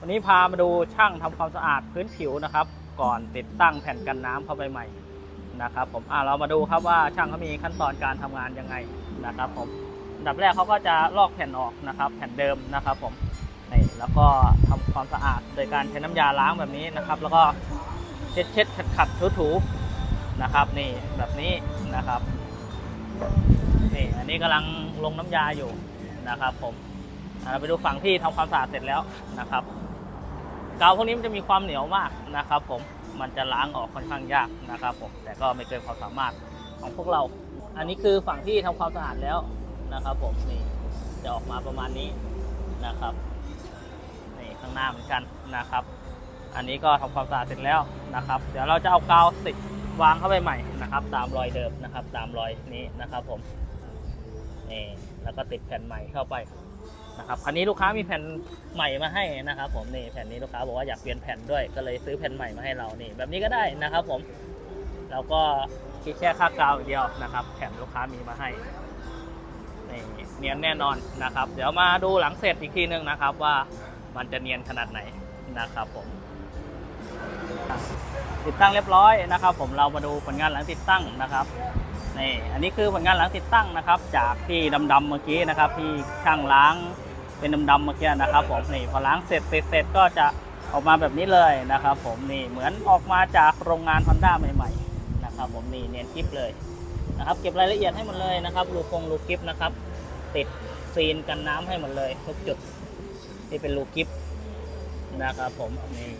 วันนี้พามาดูช่างทำความสะอาดพื้นผิวนะครับ ก่อนติดตั้งแผ่นกันน้ำเข้าไปใหม่นะครับผมอ่าเรามาดูครับว่าช่างเขามีขั้นตอนการทำงานยังไงนะครับผมอันดับแรกเขาก็จะลอกแผ่นออกนะครับ แผ่นเดิมนะครับผมนี่แล้วก็ทำความสะอาดโดยการใช้น้ำยาล้างแบบนี้นะครับ แล้วก็เช็ดเช็ดขัดขัดถูถูๆนะครับนี่แบบนี้นะครับนี่อันนี้กำลังลงน้ำยาอยู่นะครับผมเราไปดูฝั่งที่ทำความสะอาดเสร็จแล้วนะครับ กาวพวกนี้มันจะมีความเหนียวมากนะครับ ผมมันจะล้างออกค่อนข้างยากนะครับ ผมแต่ก็ไม่เกินความสามารถของพวกเรา อันนี้คือฝั่งที่ทำความสะอาดแล้วนะครับ ผมนี่จะออกมาประมาณนี้นะครับนี่ข้างหน้าเหมือนกันนะครับ อันนี้ก็ทำความสะอาดเสร็จแล้วนะครับ เดี๋ยวเราจะเอากาวติดวางเข้าไปใหม่นะครับ ตามรอยเดิมนะครับ ตามรอยนี้นะครับ ผมนี่แล้วก็ติดแผ่นใหม่เข้าไป นะครับคราวนี้ลูกค้ามีแผ่นใหม่มาให้นะครับ ผมนี่แผ่นนี้ลูกค้าบอกว่าอยากเปลี่ยนแผ่นด้วยก็เลยซื้อแผ่นใหม่มาให้เรานี่ แบบนี้ก็ได้นะครับ ผมแล้วก็คิดแค่ค่ากาวอย่างเดียวนะครับ แผ่นลูกค้ามีมาให้นี่เนียนแน่นอนนะครับ เดี๋ยวมาดูหลังเสร็จอีกทีนึงนะครับ ว่ามันจะเนียนขนาดไหนนะครับผมติดตั้งเรียบร้อยนะครับ ผมเรามาดูผลงานหลังติดตั้งนะครับนี่อันนี้คือผลงานหลังติดตั้งนะครับ จากที่ดำๆเมื่อกี้นะครับ ที่ช่างล้าง เป็นดำๆเมื่อกี้นะครับผมนี่พอล้างเสร็จเสร็จเสร็จก็จะออกมาแบบนี้เลยนะครับผมนี่เหมือนออกมาจากโรงงาน Honda ใหม่ๆนะครับผมนี่เนียนกริปเลยนะครับเก็บรายละเอียดให้หมดเลยนะครับรูกงรูกริปนะครับ ติดซีนกันน้ำให้หมดเลยทุกจุดที่เป็นรูกริปนะครับผมนี่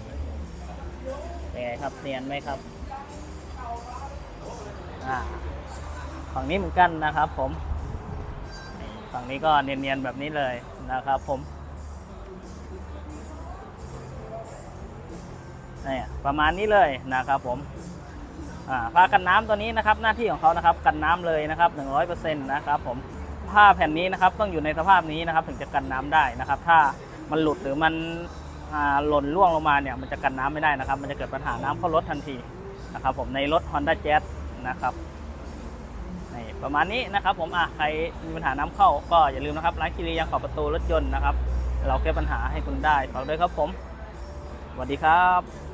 เป็นไงครับเนียนไหมครับอ่าฝั่งนี้เหมือนกันนะครับผม ฝั่งนี้ก็เนียนๆแบบนี้เลยนะครับผมนี่ประมาณนี้เลยนะครับผมผ้ากันน้ำตัวนี้นะครับ หน้าที่ของเขานะครับ กันน้ำเลยนะครับ 100%นะครับผมผ้าแผ่นนี้นะครับ ต้องอยู่ในสภาพนี้นะครับ ถึงจะกันน้ำได้นะครับ ถ้ามันหลุดหรือมันหล่นร่วงลงมาเนี่ยมันจะกันน้ำไม่ได้นะครับ มันจะเกิดปัญหาน้ำเข้ารถทันทีนะครับ ผมในรถ Honda Jazz นะครับ นี่ประมาณนี้นะครับผมอะใครมีปัญหาน้ำเข้าก็อย่าลืมนะครับร้านคิริยังขอบประตูรถยนต์นะครับ เราแก้ปัญหาให้คุณได้ฝากด้วยครับผมสวัสดีครับ